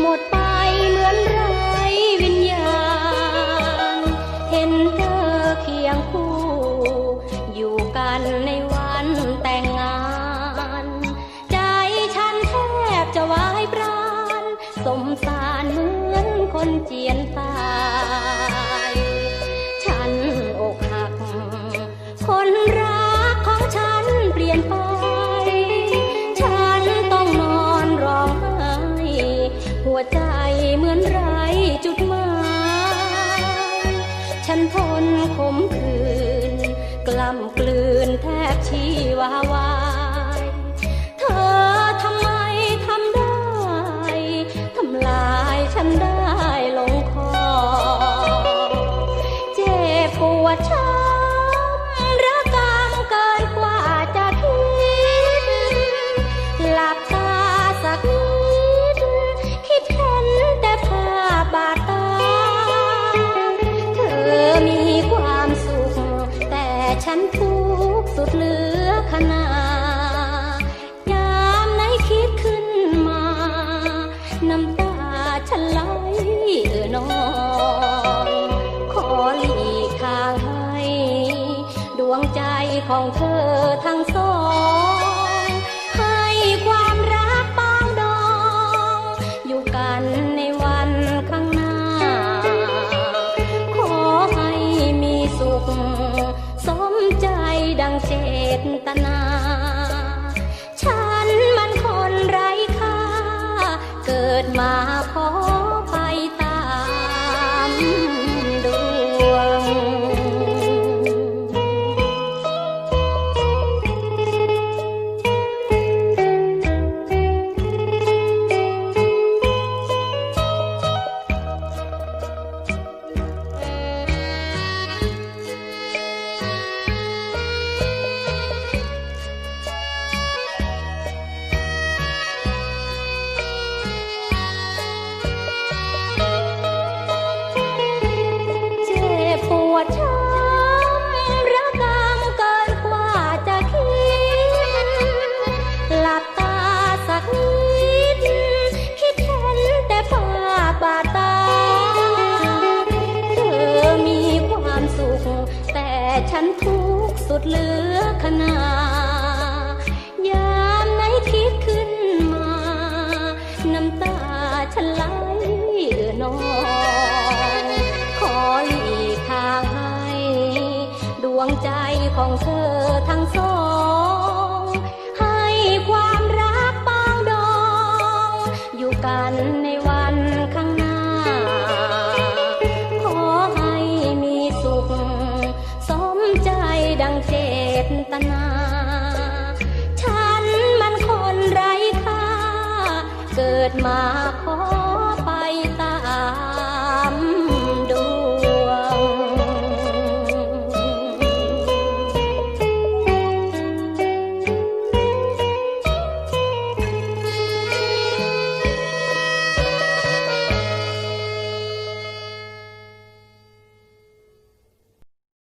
หมดไปเหมือนไรวิญญาณ เห็นเธอเคียงคู่ อยู่กันในวันแต่งงาน ใจฉันแทบจะวายปราณ สมสารเหมือนคนเจียนตา กลืนแทบชีวาว วงใจของเธอทั้งสอง ให้ความรักปองดอง อยู่กันในวันข้างหน้า ขอให้มีสุข สมใจดังเจตนา ฉันมันคนไร้ค่า เกิดมาขอ ฉันทุกข์สุดเหลือขนา ยามไหนคิดขึ้นมา น้ำตาฉันไหลเออนอง ขอหลีกทางให้ ดวงใจของเธอทั้งสอง ให้ความรักปองดอง อยู่กัน เจตนา ฉันมันคนไร้ค่า เกิดมาข